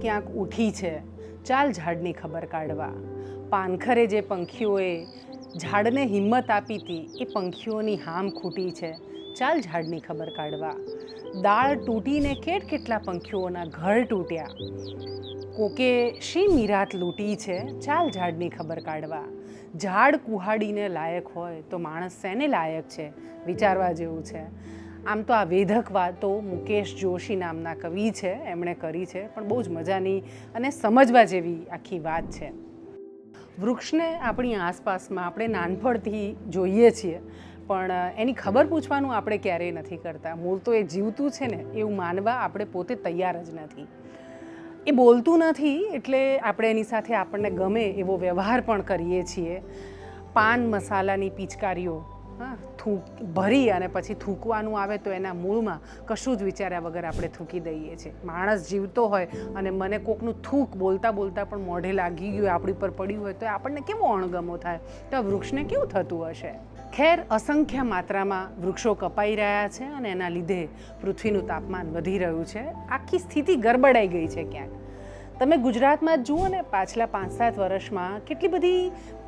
ક્યાંક ઉઠી છે, ચાલ ઝાડની ખબર કાઢવા. પાનખરે જે પંખીઓએ ઝાડને હિંમત આપી હતી, એ પંખીઓની હામ ખૂટી છે, ચાલ ઝાડની ખબર કાઢવા. દાળ તૂટીને કેટ કેટલા પંખીઓના ઘર તૂટ્યા. કોકે શી મીરાત લૂંટી છે, ચાલ ઝાડની ખબર કાઢવા. ઝાડ કુહાડીને લાયક હોય તો માણસ શેને લાયક છે, વિચારવા જેવું છે. આમ તો આ વેધક વાતો મુકેશ જોશી નામના કવિ છે, એમણે કરી છે, પણ બહુ જ મજાની અને સમજવા જેવી આખી વાત છે. વૃક્ષને આપણી આસપાસમાં આપણે નાનપણથી જોઈએ છીએ, પણ એની ખબર પૂછવાનું આપણે ક્યારેય નથી કરતા. મૂળ તો એ જીવતું છે ને, એવું માનવા આપણે પોતે તૈયાર જ નથી. એ બોલતું નથી એટલે આપણે એની સાથે આપણને ગમે એવો વ્યવહાર પણ કરીએ છીએ. પાન મસાલાની પિચકારીઓ હા થૂક ભરી અને પછી થૂકવાનું આવે તો એના મૂળમાં કશું જ વિચાર્યા વગર આપણે થૂકી દઈએ છીએ. માણસ જીવતો હોય અને મને કોકનું થૂક બોલતા બોલતા પણ મોઢે લાગી ગયું, આપણી પર પડ્યું હોય તો આપણને કેવો અણગમો થાય? તો વૃક્ષને કેવું થતું હશે? ખેર અસંખ્ય માત્રામાં વૃક્ષો કપાઈ રહ્યા છે અને એના લીધે પૃથ્વીનું તાપમાન વધી રહ્યું છે. આખી સ્થિતિ ગરબડાઈ ગઈ છે ક્યાંક. તમે ગુજરાતમાં જુઓ ને પાછલા પાંચ સાત વર્ષમાં કેટલી બધી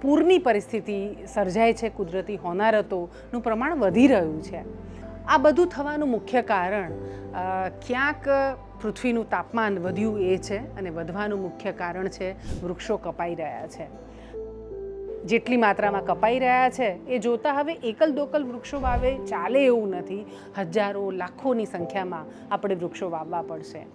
પૂરની પરિસ્થિતિ સર્જાય છે, કુદરતી હોનારતોનું પ્રમાણ વધી રહ્યું છે. આ બધું થવાનું મુખ્ય કારણ ક્યાંક પૃથ્વીનું તાપમાન વધ્યું એ છે અને વધવાનું મુખ્ય કારણ છે વૃક્ષો કપાઈ રહ્યા છે. જેટલી માત્રામાં કપાઈ રહ્યા છે, એ જોતાં હવે એકલ દોકલ વૃક્ષો વાવે ચાલે એવું નથી. હજારો, લાખોની સંખ્યામાં આપણે વૃક્ષો વાવવા પડશે.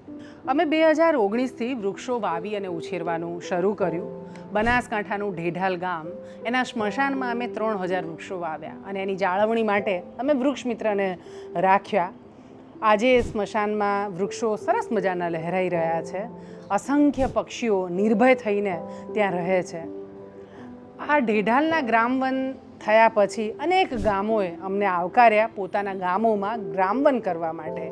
અમે બે હજાર ઓગણીસથી વૃક્ષો વાવી અને ઉછેરવાનું શરૂ કર્યું. બનાસકાંઠાનું ઢેઢાલ ગામ, એના સ્મશાનમાં અમે ત્રણ હજાર વૃક્ષો વાવ્યા અને એની જાળવણી માટે અમે વૃક્ષ મિત્રને રાખ્યા. આજે સ્મશાનમાં વૃક્ષો સરસ મજાના લહેરાઈ રહ્યા છે. અસંખ્ય પક્ષીઓ નિર્ભય થઈને ત્યાં રહે છે. આ ઢેઢાલના ગ્રામવન થયા પછી અનેક ગામોએ અમને આવકાર્યા પોતાના ગામોમાં ગ્રામવન કરવા માટે.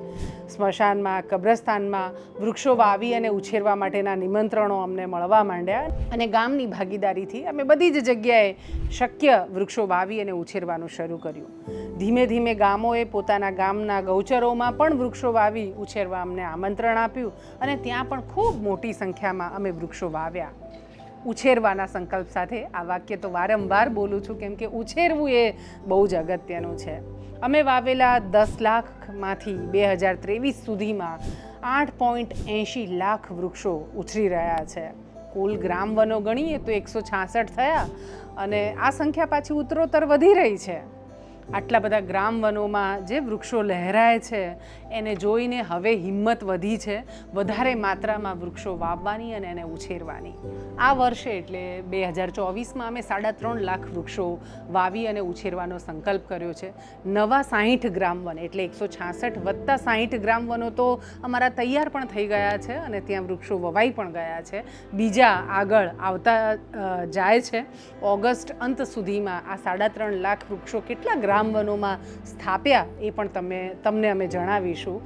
સ્મશાનમાં, કબ્રસ્તાનમાં વૃક્ષો વાવી અને ઉછેરવા માટેના નિમંત્રણો અમને મળવા માંડ્યા અને ગામની ભાગીદારીથી અમે બધી જ જગ્યાએ શક્ય વૃક્ષો વાવી અને ઉછેરવાનું શરૂ કર્યું. ધીમે ધીમે ગામોએ પોતાના ગામના ગૌચરોમાં પણ વૃક્ષો વાવી, ઉછેરવા અમને આમંત્રણ આપ્યું અને ત્યાં પણ ખૂબ મોટી સંખ્યામાં અમે વૃક્ષો વાવ્યા. ઉછેરવાના સંકલ્પ સાથે આ વાક્ય તો વારંવાર બોલું છું, કેમ કે ઉછેરવું એ બહુ જ અગત્યનું છે. અમે વાવેલા દસ લાખમાંથી બે હજાર ત્રેવીસ સુધીમાં આઠ પોઈન્ટ એંશી લાખ વૃક્ષો ઉછરી રહ્યા છે. કુલ ગ્રામ વનો ગણીએ તો એકસો છાસઠ થયા અને આ સંખ્યા પાછી ઉત્તરોત્તર વધી રહી છે. આટલા બધા ગ્રામ વનોમાં જે વૃક્ષો લહેરાય છે, એને જોઈને હવે હિંમત વધી છે વધારે માત્રામાં વૃક્ષો વાવવાની અને એને ઉછેરવાની. આ વર્ષે એટલે બે હજાર ચોવીસમાં અમે સાડા ત્રણ લાખ વૃક્ષો વાવી અને ઉછેરવાનો સંકલ્પ કર્યો છે. નવા સાહીઠ ગ્રામ વન એટલે એકસો છાસઠ વત્તા સાહીઠ ગ્રામ વનો તો અમારા તૈયાર પણ થઈ ગયા છે અને ત્યાં વૃક્ષો વવાઈ પણ ગયા છે. બીજા આગળ આવતા જાય છે. ઓગસ્ટ અંત સુધીમાં આ સાડા ત્રણ લાખ વૃક્ષો કેટલા ગ્રામવનોમાં સ્થાપ્યા એ પણ તમે, તમને અમે જણાવીશું.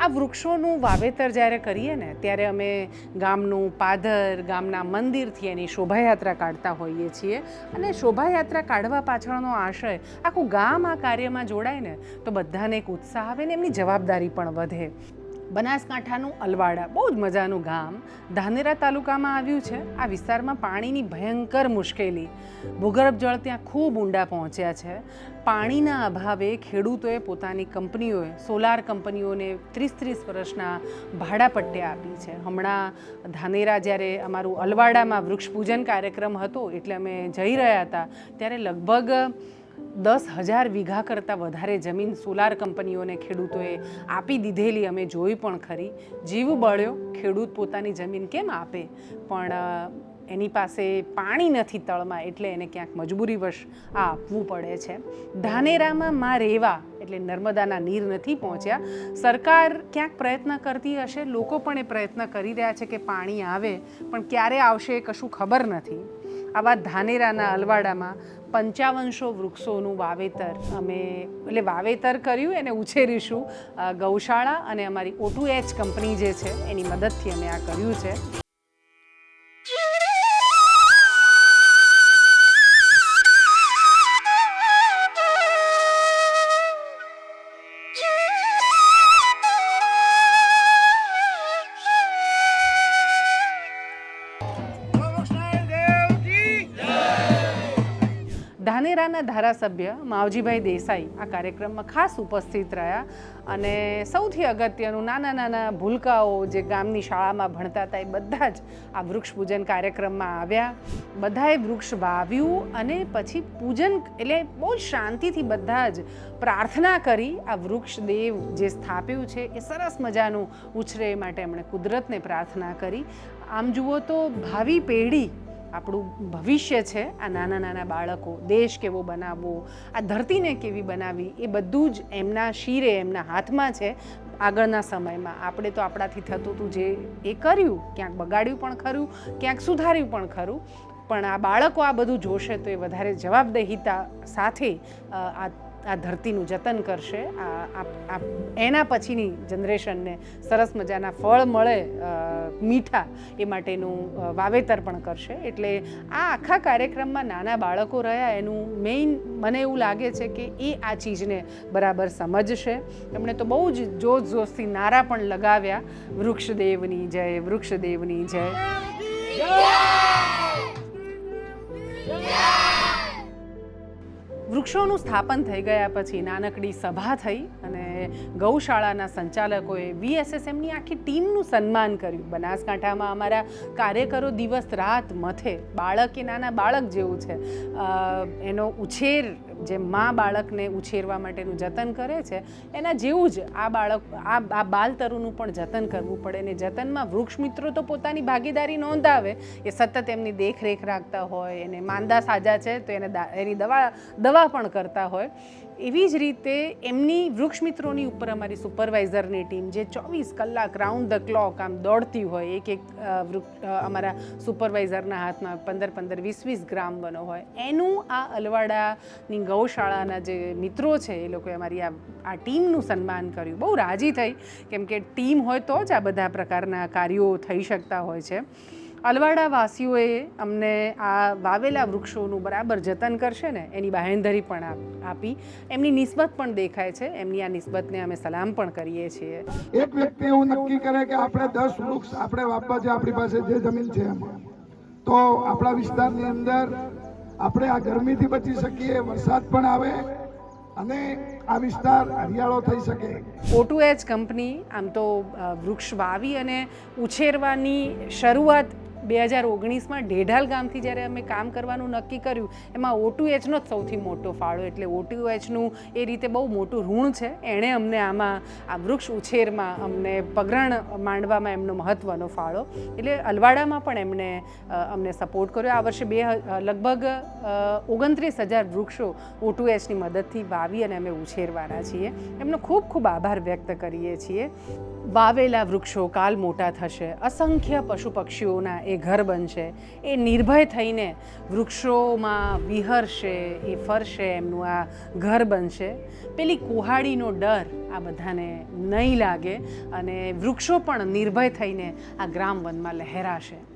આ વૃક્ષોનું વાવેતર જ્યારે કરીએ ને, ત્યારે અમે ગામનું પાદર, ગામના મંદિરથી એની શોભાયાત્રા કાઢતા હોઈએ છીએ. અને શોભાયાત્રા કાઢવા પાછળનો આશય, આખું ગામ આ કાર્યમાં જોડાય ને, તો બધાને એક ઉત્સાહ આવે ને એમની જવાબદારી પણ વધે. બનાસકાંઠાનું અલવાડા. બહુ જ મજાનું ગામ. ધાનેરા તાલુકામાં આવ્યું છે. આ વિસ્તારમાં પાણીની ભયંકર મુશ્કેલી. ભૂગર્ભ જળ ત્યાં ખૂબ ઊંડા પહોંચ્યા છે. પાણીના અભાવે ખેડૂતોએ પોતાની કંપનીઓએ, સોલાર કંપનીઓને ત્રીસ ત્રીસ વર્ષના ભાડા પટ્ટ્યા આપી છે. હમણાં ધાનેરા જ્યારે અમારું અલવાડામાં વૃક્ષ પૂજન કાર્યક્રમ હતો, એટલે અમે જઈ રહ્યા હતા, ત્યારે લગભગ દસ હજાર વીઘા કરતાં વધારે જમીન સોલાર કંપનીઓને ખેડૂતોએ આપી દીધેલી, અમે જોઈ પણ ખરી. જીવ બળ્યો, ખેડૂત પોતાની જમીન કેમ આપે? પણ એની પાસે પાણી નથી તળમાં, એટલે એને ક્યાંક મજબૂરીવશ આ આપવું પડે છે. ધાનેરામાં માં રેવા એટલે નર્મદાના નીર નથી પહોંચ્યા. સરકાર ક્યાંક પ્રયત્ન કરતી હશે? લોકો પણ એ પ્રયત્ન કરી રહ્યા છે કે પાણી આવે, પણ ક્યારે આવશે એ કશું ખબર નથી. આવા ધાનેરાના અલવાડામાં પંચાવનસો વૃક્ષોનું વાવેતર. અમે એટલે વાવેતર કર્યું, એને ઉછેરીશું. ગૌશાળા અને અમારી ઓટુ એચ કંપની જે છે, એની મદદથી અમે આ કર્યું છે. ધાનેરાના ધારાસભ્ય માવજીભાઈ દેસાઈ આ કાર્યક્રમમાં ખાસ ઉપસ્થિત રહ્યા અને સૌથી અગત્યનું નાના નાના ભૂલકાઓ જે ગામની શાળામાં ભણતા હતા એ બધા જ આ વૃક્ષ પૂજન કાર્યક્રમમાં આવ્યા. બધાએ વૃક્ષ વાવ્યું અને પછી પૂજન એટલે બહુ શાંતિથી બધા જ પ્રાર્થના કરી આ વૃક્ષ દેવ જે સ્થાપ્યું છે એ સરસ મજાનું ઉછરે માટે એમણે કુદરતને પ્રાર્થના કરી. આમ જુઓ તો ભાવિ પેઢી આપણું ભવિષ્ય છે, આ નાના નાના બાળકો, દેશ કેવો બનાવવો, આ ધરતીને કેવી બનાવવી, એ બધું જ એમના શિરે, એમના હાથમાં છે. આગળના સમયમાં આપણે તો આપણાથી થતું હતું જે એ કર્યું, ક્યાંક બગાડ્યું પણ ખરું, ક્યાંક સુધાર્યું પણ ખરું. પણ આ બાળકો આ બધું જોશે તો એ વધારે જવાબદેહીતા સાથે આ આ ધરતીનું જતન કરશે. આ એના પછીની જનરેશનને સરસ મજાના ફળ મળે મીઠા એ માટેનું વાવેતર પણ કરશે. એટલે આ આખા કાર્યક્રમમાં નાના બાળકો રહ્યા, એનું મેઇન મને એવું લાગે છે કે એ આ ચીજને બરાબર સમજશે. એમણે તો બહુ જ જોત જોશથી નારા પણ લગાવ્યા. વૃક્ષદેવની જય વૃક્ષદેવની જય! વૃક્ષોનું સ્થાપન થઈ ગયા પછી નાનકડી સભા થઈ અને ગૌશાળાના સંચાલકોએ વીએસએસએમની આખી ટીમનું સન્માન કર્યું. બનાસકાંઠામાં અમારા કાર્યકરો દિવસ રાત મથે, બાળક એ નાના બાળક જેવું છે. એનો ઉછેર જે મા બાળકને ઉછેરવા માટેનું જતન કરે છે, એના જેવું જ આ બાળક, આ આ બાલતરુનું પણ જતન કરવું પડે ને જતનમાં વૃક્ષ મિત્રો તો પોતાની ભાગીદારી નોંધાવે, એ સતત એમની દેખરેખ રાખતા હોય, એને માંદા સાજા છે તો એને એની દવા દવા પણ કરતા હોય. એવી જ રીતે એમની વૃક્ષ મિત્રોની ઉપર અમારી સુપરવાઇઝરની ટીમ જે ચોવીસ કલાક રાઉન્ડ ધ ક્લોક આમ દોડતી હોય, એક એક વૃક્ષ અમારા સુપરવાઇઝરના હાથમાં પંદર પંદર વીસ વીસ ગ્રામ બનો હોય, એનું આ અલવાડાની ગૌશાળાના જે મિત્રો છે, એ લોકોએ અમારી આ આ ટીમનું સન્માન કર્યું. બહુ રાજી થઈ. કેમ કે ટીમ હોય તો જ આ બધા પ્રકારના કાર્યો થઈ શકતા હોય છે. અલવાડા વાસીઓએ અમને આ વાવેલા વૃક્ષોનું બરાબર જતન કરશે ને, એની બાહેંધરી પણ આપી એમની નિસ્બત પણ દેખાય છે. એમની આ નિસ્બતને અમે સલામ પણ કરીએ છીએ. એક વ્યક્તિ એવું નક્કી કરે કે આપણે દસ વૃક્ષ આપણે વાપવા છે, આપણી પાસે જે જમીન છે તો આપણા વિસ્તારની અંદર આપણે આ ગરમીથી બચી શકીએ, વરસાદ પણ આવે અને આ વિસ્તાર હરિયાળો થઈ શકે. ઓટુ એચ કંપની આમ તો વૃક્ષ વાવી અને ઉછેરવાની શરૂઆત બે હજાર ઓગણીસમાં ઢેઢાલ ગામથી જ્યારે અમે કામ કરવાનું નક્કી કર્યું, એમાં ઓટુ એચનો જ સૌથી મોટો ફાળો, એટલે ઓટુ એચનું એ રીતે બહુ મોટું ઋણ છે. એણે અમને આમાં, આ વૃક્ષ ઉછેરમાં અમને પગરણ માંડવામાં એમનો મહત્ત્વનો ફાળો. એટલે અલવાડામાં પણ એમણે અમને સપોર્ટ કર્યો. આ વર્ષે બે લગભગ ઓગણત્રીસ હજાર વૃક્ષો ઓટુ એચની મદદથી વાવી અને અમે ઉછેરવાના છીએ. એમનો ખૂબ ખૂબ આભાર વ્યક્ત કરીએ છીએ. વાવેલા વૃક્ષો કાલ મોટા થશે. અસંખ્ય પશુ પક્ષીઓના એ ઘર બનશે. એ નિર્ભય થઈને વૃક્ષોમાં વિહરશે, એ ફરશે, એમનું આ ઘર બનશે. પેલી કુહાડીનો ડર આ બધાને નહીં લાગે અને વૃક્ષો પણ નિર્ભય થઈને આ ગ્રામ વનમાં લહેરાશે.